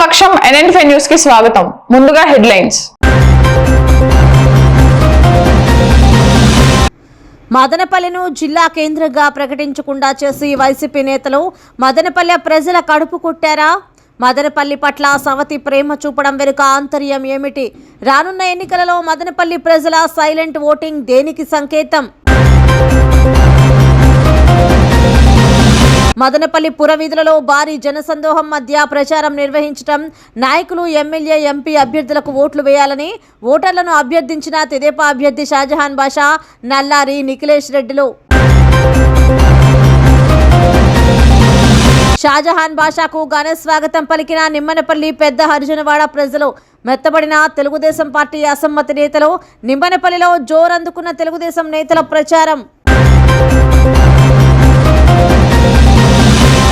పక్షం ఎన్ఎన్ న్యూస్కి స్వాగతం. ముందుగా హెడ్లైన్స్. మదనపల్లెను జిల్లా కేంద్రంగా ప్రకటించకుండా చేసి వైసీపీ నేతలు మదనపల్లె ప్రజల కడుపు కొట్టారా? మదనపల్లి పట్ల సవతి ప్రేమ చూపడం వెనుక ఆంతర్యం ఏమిటి? రానున్న ఎన్నికలలో మదనపల్లి ప్రజల సైలెంట్ ఓటింగ్ దేనికి సంకేతం? మదనపల్లి పురవీధులలో భారీ జనసందోహం మధ్య ప్రచారం నిర్వహించడం నాయకులు ఎమ్మెల్యే ఎంపీ అభ్యర్థులకు ఓట్లు వేయాలని ఓటర్లను అభ్యర్థించిన తెదేపా అభ్యర్థి షాజహాన్ బాషా నల్లారి నిఖిలేష్ రెడ్డిలు. షాజహాన్ బాషాకు ఘన స్వాగతం పలికిన నిమ్మనపల్లి పెద్ద హరిజనవాడ ప్రజలు మెత్తబడిన తెలుగుదేశం పార్టీ అసమ్మతి నేతలు నిమ్మనపల్లిలో జోరందుకున్న తెలుగుదేశం నేతల ప్రచారం.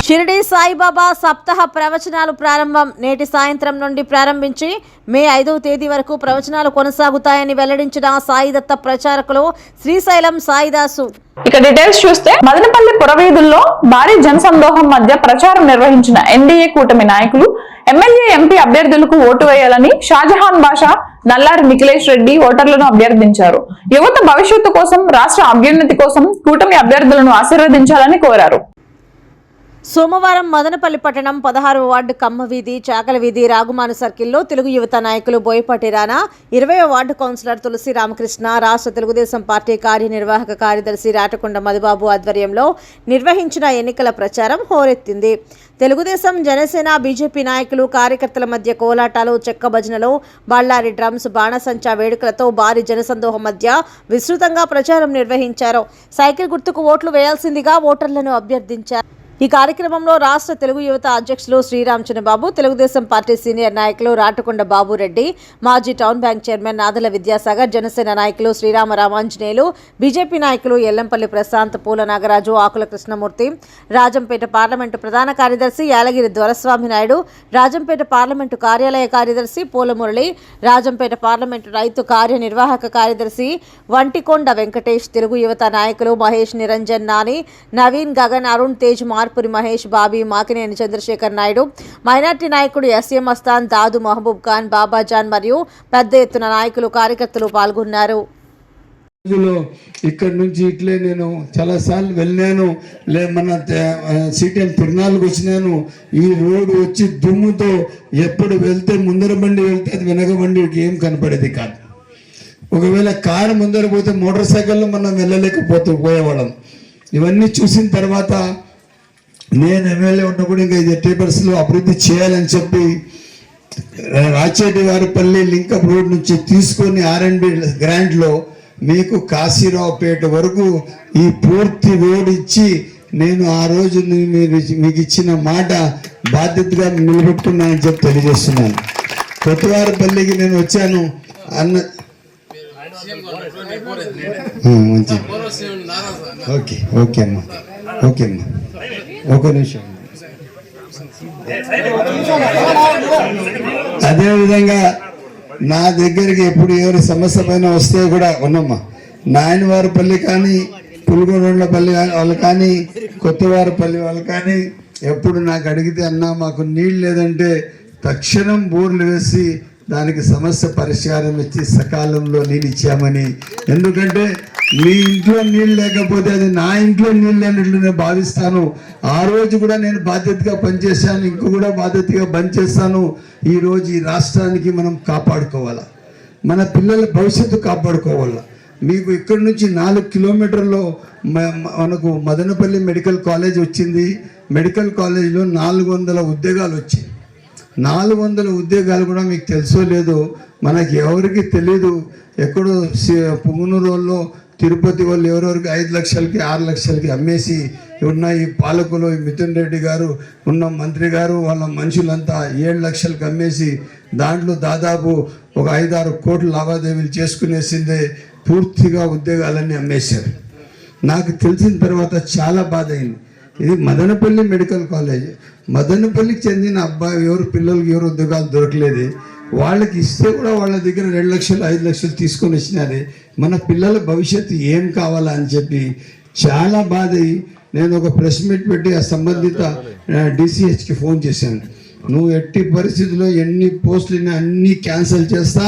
షిరిడి సాయిబాబా సప్తాహ ప్రవచనాలు ప్రారంభం నేటి సాయంత్రం నుండి ప్రారంభించి మే ఐదవ తేదీ వరకు ప్రవచనాలు కొనసాగుతాయని వెల్లడించిన సాయిదత్త ప్రచారకులు శ్రీశైలం సాయిదాసు. ఇక డీటెయిల్స్ చూస్తే మదనపల్లి పురవీధుల్లో భారీ జనసందోహం మధ్య ప్రచారం నిర్వహించిన ఎన్డీఏ కూటమి నాయకులు ఎమ్మెల్యే ఎంపీ అభ్యర్థులకు ఓటు వేయాలని షాజహాన్ బాషా నల్లారి నిఖిలేష్ రెడ్డి ఓటర్లను అభ్యర్థించారు. యువత భవిష్యత్తు కోసం రాష్ట్ర అభ్యున్నతి కోసం కూటమి అభ్యర్థులను ఆశీర్వదించాలని కోరారు. సోమవారం మదనపల్లి పట్టణం పదహారవ వార్డు కమ్మ వీధి చాకల వీధి రాగుమాను సర్కిల్లో తెలుగు యువత నాయకులు బోయపాటి రానా ఇరవై వార్డు కౌన్సిలర్ తులసి రామకృష్ణ రాష్ట్ర తెలుగుదేశం పార్టీ కార్యనిర్వాహక కార్యదర్శి రాటకొండ మధుబాబు ఆధ్వర్యంలో నిర్వహించిన ఎన్నికల ప్రచారం హోరెత్తింది. తెలుగుదేశం జనసేన బీజేపీ నాయకులు కార్యకర్తల మధ్య కోలాటాలు చెక్క భజనలు బళ్ళారి డ్రమ్స్ బాణసంచా వేడుకలతో భారీ జనసందోహం మధ్య విస్తృతంగా ప్రచారం నిర్వహించారు. సైకిల్ గుర్తుకు ఓట్లు వేయాల్సిందిగా ఓటర్లను అభ్యర్థించారు. ఈ కార్యక్రమంలో రాష్ట్ర తెలుగు యువత అధ్యక్షులు శ్రీరామ్ చంద్రబాబు తెలుగుదేశం పార్టీ సీనియర్ నాయకులు రాటకొండ బాబురెడ్డి మాజీ town bank chairman Nadala Vidyasagar Janasena నాయకులు శ్రీరామ రామాంజనేయులు బీజేపీ నాయకులు ఎల్లంపల్లి ప్రశాంత్ పూల నాగరాజు ఆకుల కృష్ణమూర్తి రాజంపేట పార్లమెంటు ప్రధాన కార్యదర్శి యాలగిరి దొరస్వామి నాయుడు రాజంపేట పార్లమెంటు కార్యాలయ కార్యదర్శి పూల మురళి రాజంపేట పార్లమెంటు రైతు కార్యనిర్వాహక కార్యదర్శి వంటికొండ వెంకటేష్ తెలుగు యువత నాయకులు మహేష్ నిరంజన్ నాని నవీన్ గగన్ అరుణ్ తేజ్ మార్ మార్పురి మహేష్ బాబీ మాకినేని చంద్రశేఖర్ నాయుడు మైనార్టీ నాయకుడు ఎస్ఎం అస్తాన్ దాదు మహబూబ్ ఖాన్ బాబాజాన్ మరియు పెద్ద ఎత్తున నాయకులు కార్యకర్తలు పాల్గొన్నారు. ఇక్కడ నుంచి ఇట్లే నేను చాలాసార్లు వెళ్ళాను. లే మన సిటిఎం తిరునాళ్ళకి వచ్చినాను. ఈ రోడ్డు వచ్చి దుమ్ముతో ఎప్పుడు వెళ్తే ముందర బండి వెళ్తే అది వెనక బండి ఏం కనపడేది కాదు. ఒకవేళ కారు ముందర పోతే మోటార్ సైకిల్లో మనం వెళ్ళలేకపోతూ పోయేవాళ్ళం. ఇవన్నీ చూసిన తర్వాత నేను ఎమ్మెల్యే ఉన్నప్పుడు ఇంకా ఇది ఎట్టి పరిస్థితుల్లో అభివృద్ధి చేయాలని చెప్పి రాచేటి వారిపల్లి లింకప్ రోడ్ నుంచి తీసుకొని ఆర్ఎండ్బి గ్రాంట్లో మీకు కాశీరావుపేట వరకు ఈ పూర్తి రోడ్ ఇచ్చి నేను ఆ రోజు మీరు మీకు ఇచ్చిన మాట బాధ్యతగా నిలబెట్టుకున్నానని చెప్పి తెలియజేస్తున్నాను. కొత్తవారిపల్లికి నేను వచ్చాను. అన్న ఓకే ఓకే అమ్మా. ఓకే అమ్మా. ఒక నిమిషం. అదేవిధంగా నా దగ్గరికి ఎప్పుడు ఎవరి సమస్య పైన వస్తే కూడా ఉన్నమ్మా. నాయనవారిపల్లి కానీ పులిగొండపల్లి వాళ్ళు కానీ కొత్తవారిపల్లి వాళ్ళు కానీ ఎప్పుడు నాకు అడిగితే అన్నా మాకు నీళ్ళు లేదంటే తక్షణం బోర్లు వేసి దానికి సమస్య పరిష్కారం ఇచ్చి సకాలంలో నీళ్ళు ఇచ్చామని. ఎందుకంటే మీ ఇంట్లో నీళ్ళు లేకపోతే అది నా ఇంట్లో నీళ్ళు లేనట్లు నేను భావిస్తాను. ఆ రోజు కూడా నేను బాధ్యతగా పనిచేశాను ఇంకో కూడా బాధ్యతగా పనిచేస్తాను. ఈరోజు ఈ రాష్ట్రానికి మనం కాపాడుకోవాలా. మన పిల్లల భవిష్యత్తు కాపాడుకోవాలా. మీకు ఇక్కడి నుంచి నాలుగు కిలోమీటర్లో మనకు మదనపల్లి మెడికల్ కాలేజ్ వచ్చింది. మెడికల్ కాలేజ్లో నాలుగు వందల ఉద్యోగాలు వచ్చాయి. నాలుగు వందల ఉద్యోగాలు కూడా మీకు తెలుసో లేదో మనకి ఎవరికి తెలియదు ఎక్కడో సి- పుంగనూరులో తిరుపతి వాళ్ళు ఎవరెవరికి ఐదు లక్షలకి ఆరు లక్షలకి అమ్మేసి ఉన్న ఈ పాలకులు ఈ మిథున్ రెడ్డి గారు ఉన్న మంత్రి గారు వాళ్ళ మనుషులంతా ఏడు లక్షలకు అమ్మేసి దాంట్లో దాదాపు ఒక ఐదారు కోట్ల లావాదేవీలు చేసుకునేసిందే పూర్తిగా ఉద్యోగాలన్నీ అమ్మేశారు. నాకు తెలిసిన తర్వాత చాలా బాధ అయింది ఇది మదనపల్లి మెడికల్ కాలేజ్. మదనపల్లికి చెందిన అబ్బాయి ఎవరు పిల్లలకి ఎవరు ఉద్యోగాలు దొరకలేదు. వాళ్ళకి ఇస్తే కూడా వాళ్ళ దగ్గర రెండు లక్షలు ఐదు లక్షలు తీసుకొని వచ్చినారే. మన పిల్లల భవిష్యత్తు ఏం కావాలా అని చెప్పి చాలా బాధ నేను ఒక ప్రెస్ మీట్ పెట్టి ఆ సంబంధిత డిసిహెచ్కి ఫోన్ చేశాను. నువ్వు ఎట్టి పరిస్థితుల్లో ఎన్ని పోస్టులని అన్ని క్యాన్సిల్ చేస్తా.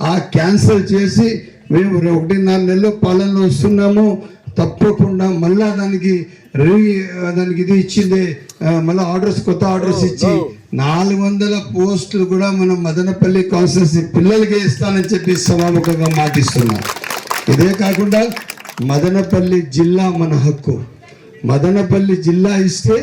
ఆ క్యాన్సిల్ చేసి మేము ఒకటిన్నర నెలలు పాలనలో వస్తున్నాము. తప్పకుండా మళ్ళా దానికి రీ దానికి ఇది ఇచ్చింది మళ్ళా ఆర్డర్స్ కొత్త ఆర్డర్స్ ఇచ్చి నాలుగు వందల పోస్టులు కూడా మనం మదనపల్లి కాన్స్టిట్యూన్సీ పిల్లలకే ఇస్తానని చెప్పి సమాముఖంగా మాటిస్తున్నాం. ఇదే కాకుండా మదనపల్లి జిల్లా మన హక్కు. మదనపల్లి జిల్లా ఇస్తే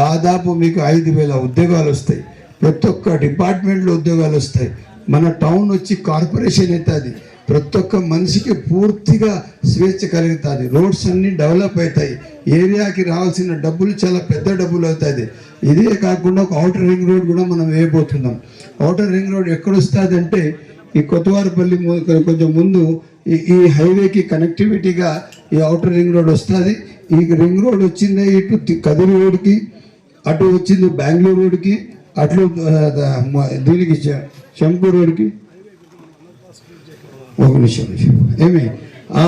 దాదాపు మీకు ఐదు వేల ఉద్యోగాలు వస్తాయి. ప్రతి ఒక్క డిపార్ట్మెంట్లో ఉద్యోగాలు వస్తాయి. మన టౌన్ వచ్చి కార్పొరేషన్ అవుతుంది ప్రతి ఒక్క మనిషికి పూర్తిగా స్వేచ్ఛ కలుగుతుంది రోడ్స్ అన్ని డెవలప్ అవుతాయి. ఏరియాకి రావాల్సిన డబ్బులు చాలా పెద్ద డబ్బులు అవుతుంది ఇదే కాకుండా ఒక అవుటర్ రింగ్ రోడ్ కూడా మనం వేయబోతున్నాం. అవుటర్ రింగ్ రోడ్ ఎక్కడొస్తుంది అంటే ఈ కొత్తవారిపల్లి కొంచెం ముందు ఈ ఈ హైవేకి కనెక్టివిటీగా ఈ అవుటర్ రింగ్ రోడ్ వస్తుంది. ఈ రింగ్ రోడ్ వచ్చింది ఇటు కదిరి రోడ్కి అటు వచ్చింది బెంగళూరు రోడ్కి అట్లు దీనికి చె- చెంపు రోడ్కి ఒక నిమిషం నిమిషం. ఏమి? ఆ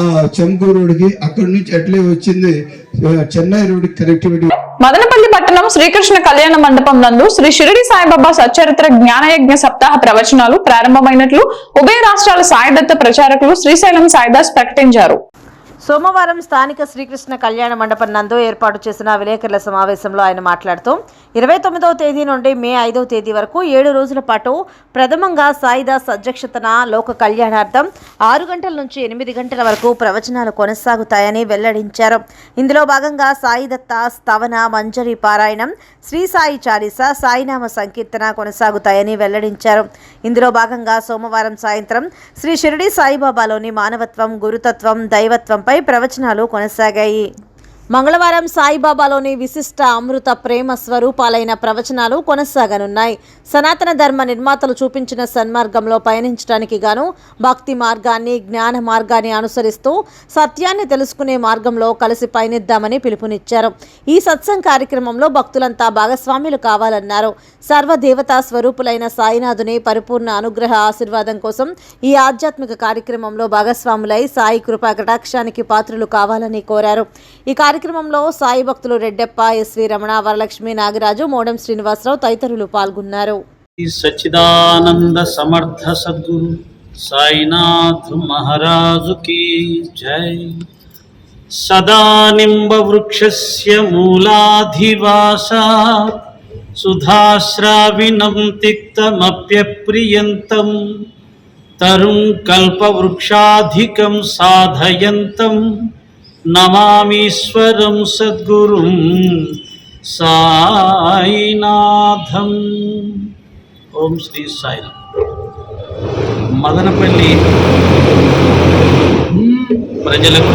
రోడ్కి అక్కడి నుంచి అట్లే వచ్చింది చెన్నై రోడ్కి కనెక్టివిటీ మదనపల్లి పట్టణం శ్రీకృష్ణ కళ్యాణ మండపం నందు శ్రీ షిరిడి సాయిబాబా సచ్చరిత్ర జ్ఞానయజ్ఞ సప్తాహ ప్రవచనాలు ప్రారంభమైనట్లు ఉభయ రాష్ట్రాల సాయిదత్త ప్రచారకులు శ్రీశైలం సాయిదాస్ ప్రకటించారు. సోమవారం స్థానిక శ్రీకృష్ణ కళ్యాణ మండపం నందు ఏర్పాటు చేసిన విలేకరుల సమావేశంలో ఆయన మాట్లాడుతూ ఇరవై తొమ్మిదవ తేదీ నుండి మే ఐదవ తేదీ వరకు ఏడు రోజుల పాటు ప్రథమంగా సాయిదాస్ అధ్యక్షతన లోక కళ్యాణార్థం ఆరు గంటల నుంచి ఎనిమిది గంటల వరకు ప్రవచనాలు కొనసాగుతాయని వెల్లడించారు. ఇందులో భాగంగా సాయిదత్త స్తవన మంజరి పారాయణం శ్రీ సాయి చాలీస సాయినామ సంకీర్తన కొనసాగుతాయని వెల్లడించారు. ఇందులో భాగంగా సోమవారం సాయంత్రం శ్రీ షిరిడి సాయిబాబాలోని మానవత్వం గురుతత్వం దైవత్వంపై ప్రవచనాలు కొనసాగాయి. మంగళవారం సాయిబాబాలోని విశిష్ట అమృత ప్రేమ స్వరూపాలైన ప్రవచనాలు కొనసాగనున్నాయి. సనాతన ధర్మ నిర్మాతలు చూపించిన సన్మార్గంలో పయనించడానికి గాను భక్తి మార్గాన్ని జ్ఞాన మార్గాన్ని అనుసరిస్తూ సత్యాన్ని తెలుసుకునే మార్గంలో కలిసి పయనిద్దామని పిలుపునిచ్చారు. ఈ సత్సంగ్ కార్యక్రమంలో భక్తులంతా భాగస్వాములు కావాలన్నారు. సర్వదేవతా స్వరూపులైన సాయినాథుని పరిపూర్ణ అనుగ్రహ ఆశీర్వాదం కోసం ఈ ఆధ్యాత్మిక కార్యక్రమంలో భాగస్వాములై సాయి కృపా కటాక్షానికి పాత్రులు కావాలని కోరారు. ఈ కార్యక్రమంలో సాయి భక్తులు రెడ్డెప్ప ఎస్వి రమణ వరలక్ష్మి నాగరాజు మోడం శ్రీనివాసరావు తదితరులు పాల్గొన్నారు. సచిదానంద సమర్థ సద్గురు సాయినాథ్ మహారాజుకి జై. సదానింబవృక్షస్య మూలాధివాసా సుధాశ్రావిణం తిక్తమప్యప్రియంతం తరుం కల్పవృక్షాధికం సాధయంతం. నమామీశ్వరం సద్గురుం సాయినాథం. ఓం శ్రీ సాయి మదనపల్లి ప్రజలకు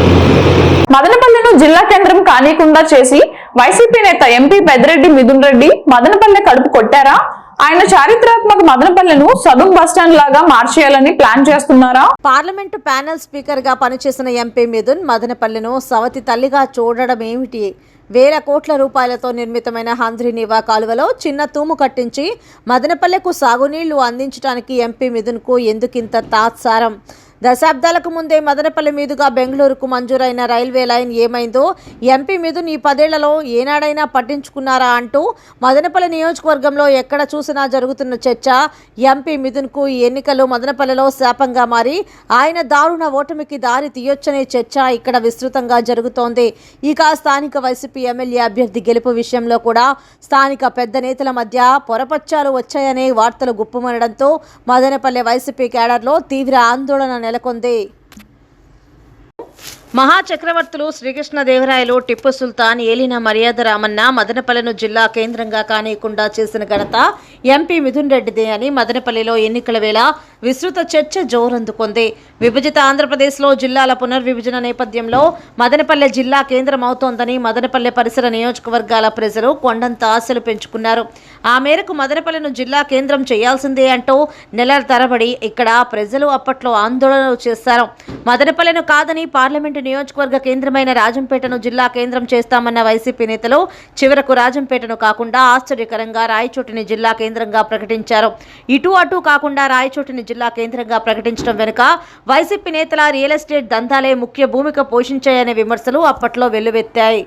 మదనపల్లెను జిల్లా కేంద్రం కానీకుండా చేసి వైసీపీ నేత ఎంపీ పెద్దిరెడ్డి మిథున్ రెడ్డి మదనపల్లె కడుపు కొట్టారా? ఆయన చారిత్రాత్మక మదనపల్లెను సదుం బస్టాండ్ లాగా మార్చేయాలని ప్లాన్ చేస్తున్నారా? పార్లమెంటు ప్యానెల్ స్పీకర్గా పనిచేసిన ఎంపీ మిథున్ మదనపల్లెను సవతి తల్లిగా చూడడం ఏమిటి? వేల కోట్ల రూపాయలతో నిర్మితమైన హంద్రినీవా కాలువలో చిన్న తూము కట్టించి మదనపల్లెకు సాగునీళ్ళు అందించడానికి ఎంపీ మిథున్కు ఎందుకింత తాత్సారం? దశాబ్దాలకు ముందే మదనపల్లి మీదుగా బెంగళూరుకు మంజూరైన రైల్వే లైన్ ఏమైందో ఎంపీ మిథున్ ఈ పదేళ్ళలో ఏనాడైనా పట్టించుకున్నారా అంటూ మదనపల్లి నియోజకవర్గంలో ఎక్కడ చూసినా జరుగుతున్న చర్చ ఎంపీ మిథున్కు ఈ ఎన్నికలు మదనపల్లిలో శాపంగా మారి ఆయన దారుణ ఓటమికి దారి తీయొచ్చనే చర్చ ఇక్కడ విస్తృతంగా జరుగుతోంది. ఇక స్థానిక వైసీపీ ఎమ్మెల్యే అభ్యర్థి గెలుపు విషయంలో కూడా స్థానిక పెద్ద నేతల మధ్య పొరపచ్చాలు వచ్చాయనే వార్తలు గుప్పుమనడంతో మదనపల్లె వైసీపీ కేడర్లో తీవ్ర ఆందోళన నెలకొంది. మహా చక్రవర్తులు శ్రీకృష్ణదేవరాయలు టిప్పు సుల్తాన్ ఏలిన మర్యాద రామన్న మదనపల్లెను జిల్లా కేంద్రంగా కానీయకుండా చేసిన ఘనత ఎంపీ మిథున్ రెడ్డిదే అని మదనపల్లిలో ఎన్నికల వేళ విస్తృత చర్చ జోరందుకుంది. విభజిత ఆంధ్రప్రదేశ్లో జిల్లాల పునర్విభజన నేపథ్యంలో మదనపల్లె జిల్లా కేంద్రం అవుతోందని మదనపల్లె పరిసర నియోజకవర్గాల ప్రజలు కొండంత ఆశలు పెంచుకున్నారు. ఆ మేరకు మదనపల్లెను జిల్లా కేంద్రం చేయాల్సిందే అంటూ నెలల తరబడి ఇక్కడ ప్రజలు అప్పట్లో ఆందోళనలు చేశారు. మదనపల్లెను కాదని పార్లమెంటు నియోజకవర్గ కేంద్రమైన రాజంపేటను జిల్లా కేంద్రం చేస్తామన్న వైసీపీ నేతలు చివరకు రాజంపేటను కాకుండా ఆశ్చర్యకరంగా రాయచోటిని జిల్లా కేంద్రంగా ప్రకటించారు. ఇటు అటు కాకుండా రాయచోటిని జిల్లా కేంద్రంగా ప్రకటించడం వెనుక వైసీపీ నేతల రియల్ ఎస్టేట్ దందాలే ముఖ్య భూమిక పోషించాయనే విమర్శలు అప్పట్లో వెల్లువెత్తాయి.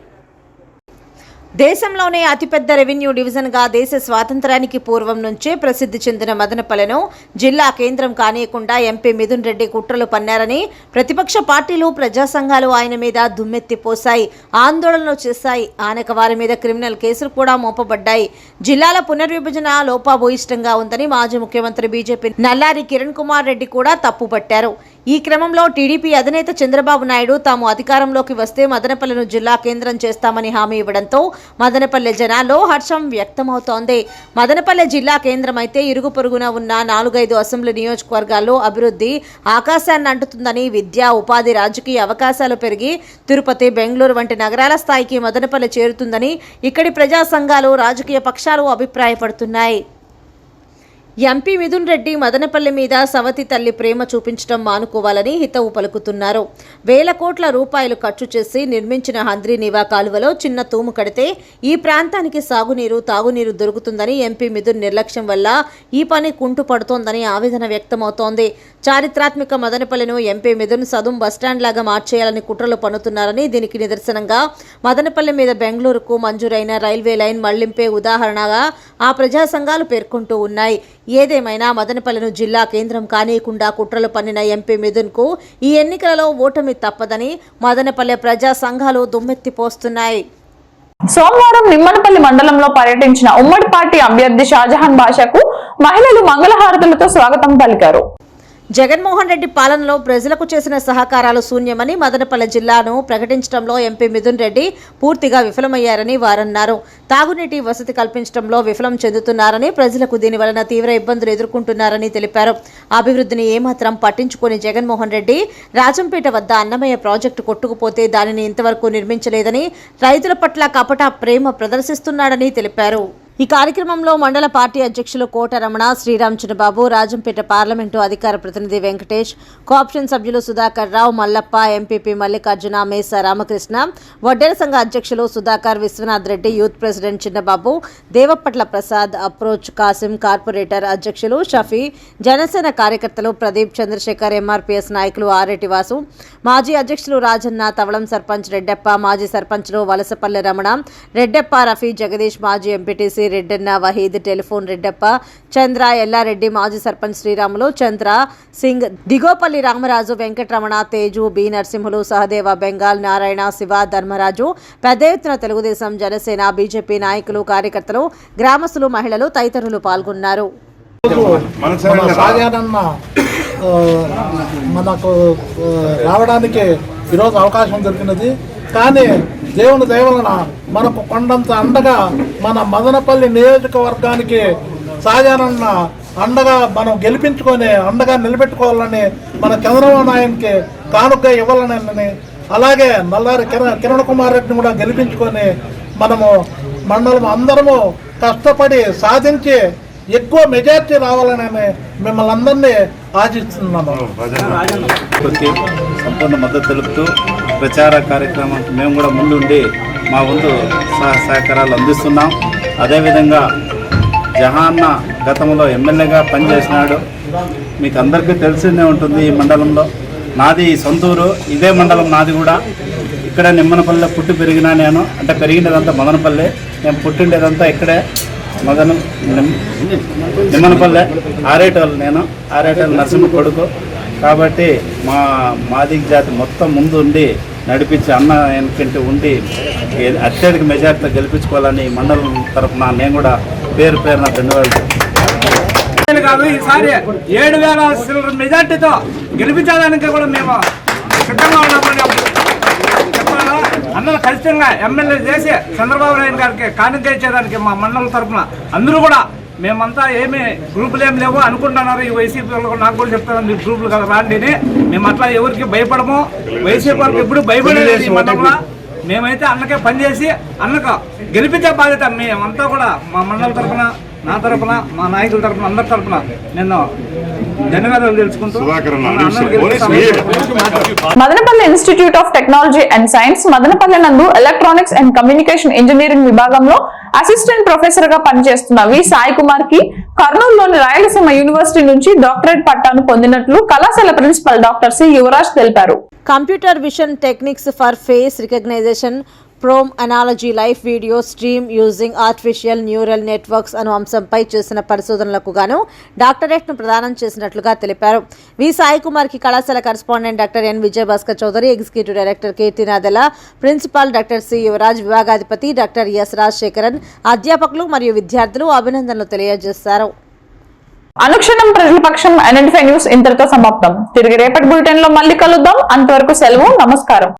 దేశంలోనే అతిపెద్ద రెవెన్యూ డివిజన్గా దేశ స్వాతంత్రానికి పూర్వం నుంచే ప్రసిద్ధి చెందిన మదనపల్లెను జిల్లా కేంద్రం కానీయకుండా ఎంపీ మిథున్ రెడ్డి కుట్రలు పన్నారని ప్రతిపక్ష పార్టీలు ప్రజా సంఘాలు ఆయన మీద దుమ్మెత్తి పోశాయి. ఆందోళనలు చేశాయి. ఆనక వారి మీద క్రిమినల్ కేసులు కూడా మోపబడ్డాయి. జిల్లాల పునర్విభజన లోపాభూయిష్టంగా ఉందని మాజీ ముఖ్యమంత్రి బీజేపీ నల్లారి కిరణ్ కుమార్ రెడ్డి కూడా తప్పుపట్టారు. ఈ క్రమంలో టీడీపీ అధినేత చంద్రబాబు నాయుడు తాము అధికారంలోకి వస్తే మదనపల్లెను జిల్లా కేంద్రం చేస్తామని హామీ ఇవ్వడంతో మదనపల్లె జనాల్లో హర్షం వ్యక్తమవుతోంది. మదనపల్లె జిల్లా కేంద్రం అయితే ఇరుగు పొరుగున ఉన్న నాలుగైదు అసెంబ్లీ నియోజకవర్గాల్లో అభివృద్ధి ఆకాశాన్ని అంటుతుందని విద్యా ఉపాధి రాజకీయ అవకాశాలు పెరిగి తిరుపతి బెంగళూరు వంటి నగరాల స్థాయికి మదనపల్లె చేరుతుందని ఇక్కడి ప్రజా సంఘాలు రాజకీయ పక్షాలు అభిప్రాయపడుతున్నాయి. ఎంపీ మిథున్ రెడ్డి మదనపల్లి మీద సవతి తల్లి ప్రేమ చూపించడం మానుకోవాలని హితవు పలుకుతున్నారు. వేల కోట్ల రూపాయలు ఖర్చు చేసి నిర్మించిన హంద్రి నివా కాలువలో చిన్న తూము కడితే ఈ ప్రాంతానికి సాగునీరు తాగునీరు దొరుకుతుందని ఎంపీ మిథున్ నిర్లక్ష్యం వల్ల ఈ పని కుంటు పడుతోందని ఆవేదన వ్యక్తమవుతోంది. చారిత్రాత్మక మదనపల్లిను MP Mithun Sadum bus stand లాగా మార్చేయాలని కుట్రలు పన్నుతున్నారని దీనికి నిదర్శనంగా మదనపల్లి మీద బెంగళూరుకు మంజూరైన రైల్వే లైన్ మళ్ళింపే ఉదాహరణగా ఆ ప్రజా సంఘాలు పేర్కొంటూ ఉన్నాయి. ఏదేమైనా మదనపల్లెను జిల్లా కేంద్రం కానీయకుండా కుట్రలు పన్నిన ఎంపీ మిథున్కు ఈ ఎన్నికలలో ఓటమి తప్పదని మదనపల్లె ప్రజా సంఘాలు దుమ్మెత్తిపోస్తున్నాయి. సోమవారం నిమ్మనపల్లి మండలంలో పర్యటించిన ఉమ్మడి పార్టీ అభ్యర్థి షాజహాన్ బాషాకు మహిళలు మంగళహారతులతో స్వాగతం పలికారు. జగన్మోహన్ రెడ్డి పాలనలో ప్రజలకు చేసిన సహకారాలు శూన్యమని మదనపల్లె జిల్లాను ప్రకటించడంలో ఎంపీ మిథున్ రెడ్డి పూర్తిగా విఫలమయ్యారని వారన్నారు. తాగునీటి వసతి కల్పించడంలో విఫలం చెందుతున్నారని ప్రజలకు దీని వలన తీవ్ర ఇబ్బందులు ఎదుర్కొంటున్నారని తెలిపారు. అభివృద్ధిని ఏమాత్రం పట్టించుకొని జగన్మోహన్ రెడ్డి రాజంపేట వద్ద అన్నమయ్య ప్రాజెక్టు కొట్టుకుపోతే దానిని ఇంతవరకు నిర్మించలేదని రైతుల పట్ల కపట ప్రేమ ప్రదర్శిస్తున్నాడని తెలిపారు. ఈ కార్యక్రమంలో మండల పార్టీ అధ్యక్షులు కోట రమణ శ్రీరామ్ చిన్నబాబు రాజంపేట పార్లమెంటు అధికార ప్రతినిధి వెంకటేష్ కోఆప్షన్ సభ్యులు సుధాకర్ రావు మల్లప్ప ఎంపీపీ మల్లికార్జున మేస రామకృష్ణ వడ్డేర సంఘ అధ్యక్షులు Sudhakar Viswanath Reddy youth president Chinnababu Devapatla Prasad approach Kasim corporator అధ్యక్షులు షఫీ జనసేన కార్యకర్తలు ప్రదీప్ చంద్రశేఖర్ ఎంఆర్పీఎస్ నాయకులు ఆరెటి వాసు మాజీ అధ్యక్షులు రాజన్న తవళం సర్పంచ్ రెడ్డెప్ప మాజీ సర్పంచ్లు వలసపల్లె రమణ రెడ్డప్ప రఫీ జగదీష్ మాజీ ఎంపీటీసీ రెడ్డన్న వహీద్ టెలిఫోన్ రెడ్డప్ప చంద్ర ఎల్లారెడ్డి మాజీ సర్పంచ్ శ్రీరాములు చంద్ర సింగ్ దిగోపల్లి రామరాజు వెంకటరమణ తేజు బి నరసింహులు సహదేవ బెంగాల్ నారాయణ శివ ధర్మరాజు పెద్ద ఎత్తున తెలుగుదేశం జనసేన బీజేపీ నాయకులు కార్యకర్తలు గ్రామస్తులు మహిళలు తదితరులు పాల్గొన్నారు. మనకు రావడానికి ఈరోజు అవకాశం దొరికినది. కానీ దేవుని దయవలన మనకు కొండంత అండగా మన మదనపల్లి నియోజకవర్గానికి సాగానన్న అండగా మనం గెలిపించుకొని అండగా నిలబెట్టుకోవాలని మన చంద్రబాబు నాయునికి కానుక ఇవ్వాలని అలాగే నల్లారి కిరణ్ కిరణ్ కుమార్ రెడ్డిని కూడా గెలిపించుకొని మనము మండలం అందరము కష్టపడి సాధించి ఎక్కువ మెజార్టీ రావాలని మిమ్మల్ని అందరినీ ఆశిస్తున్నాము సంపూర్ణ మద్దతు తెలుపుతూ ప్రచార కార్యక్రమం మేము కూడా ముందుండి మా వంతు సహ సహకారాలు అందిస్తున్నాం. అదేవిధంగా జహాన్న గతంలో ఎమ్మెల్యేగా పనిచేసినాడు. మీకు అందరికీ తెలిసిందే ఉంటుంది ఈ మండలంలో. నాది ఈ సొంతూరు ఇదే మండలం నాది కూడా. ఇక్కడ నిమ్మనపల్లిలో పుట్టి పెరిగినా నేను. అంటే పెరిగినదంతా మదనపల్లి. నేను పుట్టిండేదంతా ఇక్కడే. మదన నిమ్మనపల్లె. ఆరేటోళ్ళు నేను. ఆరేటోళ్ళు నరసింహ కొడుకు. కాబట్టి మా మాదిగ జాతి మొత్తం ముందు ఉండి నడిపించి అన్న వెనకంటే ఉండి అత్యధిక మెజార్టీతో గెలిపించుకోవాలని మండలం తరఫున నేను కూడా పేరు పేరున ధన్యవాదాలు కాదు ఈసారి ఏడు వేల సిల్లర్ మెజార్టీతో గెలిపించడానికి కూడా మేము సిద్ధంగా ఉన్నామని అందరూ ఖచ్చితంగా ఎమ్మెల్యే చేసి చంద్రబాబు నాయుడు గారికి కానుక ఇచ్చేదానికి మా మండలం తరఫున అందరూ కూడా మేమంతా ఏమి గ్రూపులు ఏం లేవు అనుకుంటున్నారు. ఈ వైసీపీ వాళ్ళు కూడా నాకు కూడా చెప్తారు మీరు గ్రూపులు కదా రాండి అని. మేము అట్లా ఎవరికి భయపడము. వైసీపీ వాళ్ళకి ఎప్పుడు భయపడలేదు ఈ మండలంలో మేమైతే అన్నకే పనిచేసి అన్నకు గెలిపించే బాధ్యత మేమంతా కూడా మా మండలం తరఫున. నా తరఫున మా నాయకుల తరఫున అందరి తరఫున నేను ధన్యవాదాలు తెలుసుకుంటూ Madanapalle institute of technology and science Madanapalle నందు ఎలక్ట్రానిక్స్ అండ్ కమ్యూనికేషన్ ఇంజనీరింగ్ విభాగంలో అసిస్టెంట్ ప్రొఫెసర్గా పనిచేస్తున్న వి సాయి కుమార్కి కర్నూలులోని రాయలసీమ యూనివర్సిటీ నుంచి డాక్టరేట్ పట్టాను పొందినట్లు కళాశాల ప్రిన్సిపల్ డాక్టర్ సి యువరాజ్ తెలిపారు. Computer vision techniques for face recognition from analogy life video stream using artificial neural networks అను అంశంపై చేసిన పరిశోధనలకు గాను డాక్టరేట్ను ప్రదానం చేసినట్లుగా తెలిపారు. వి. సాయి కుమార్కి కళాశాల correspondent doctor N. Vijayabhaskar Chowdary executive director Keerthi Nadella principal doctor C. Yuvaraj విభాగాధిపతి doctor S. Rajasekharan అధ్యాపకులు మరియు విద్యార్థులు అభినందనలు తెలియజేశారు. అనుక్షణం ప్రజల పక్షం న్యూస్ ఇంతటితో సమాప్తం. తిరిగి రేపటి బులెటిన్లో మళ్ళీ కలుద్దాం. అంతవరకు సెలవు నమస్కారం.